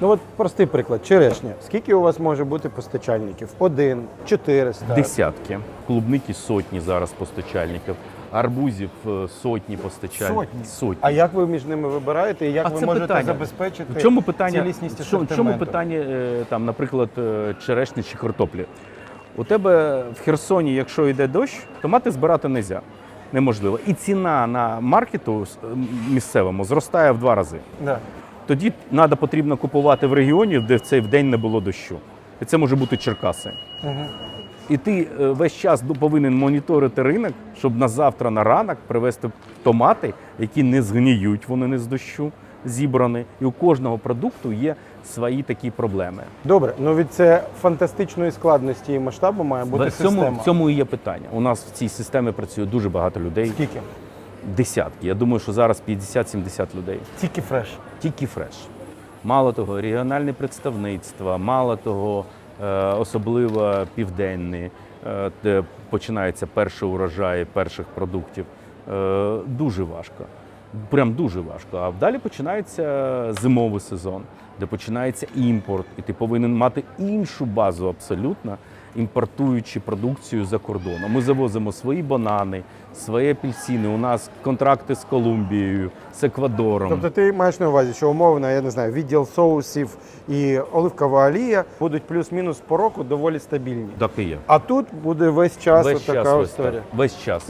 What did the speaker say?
Ну от простий приклад, черешня. Скільки у вас може бути постачальників? Один, 400. Десятки. Клубники сотні зараз постачальників. Арбузів е, сотні постачальників. Сотні? Сотні. А як ви між ними вибираєте і як А ви це можете питання. забезпечити В чому питання? цілісність в чому- в чому питання, е, там, наприклад, е, черешні чи картоплі? У тебе в Херсоні, якщо йде дощ, томати збирати не можна. Неможливо. І ціна на маркету місцевому зростає в два рази. Да. Тоді треба потрібно купувати в регіоні, де в цей день не було дощу. І це може бути Черкаси. Угу. І ти е, весь час повинен моніторити ринок, щоб на завтра на ранок привезти томати, які не згниють, вони не з дощу зібрані. І у кожного продукту є свої такі проблеми. Добре, ну від це фантастичної складності і масштабу має бути В цьому, система. в цьому і є питання. У нас в цій системі працює дуже багато людей, Скільки? Десятки. Я думаю, що зараз 50-70 людей. Тільки фреш. Тільки фреш. Мало того, регіональне представництва, мало того, е, особливо південні, е, де починаються перші урожаї перших продуктів. Е, Дуже важко. Прям дуже важко. А далі починається зимовий сезон, де починається імпорт, і ти повинен мати іншу базу абсолютно, імпортуючи продукцію за кордоном. Ми завозимо свої банани, свої апельсини. У нас контракти з Колумбією, з Еквадором. Тобто ти маєш на увазі, що умовно, я не знаю, відділ соусів і оливкова олія будуть плюс-мінус по року доволі стабільні. Так і є. А тут буде весь час Весь така час, історія. весь час.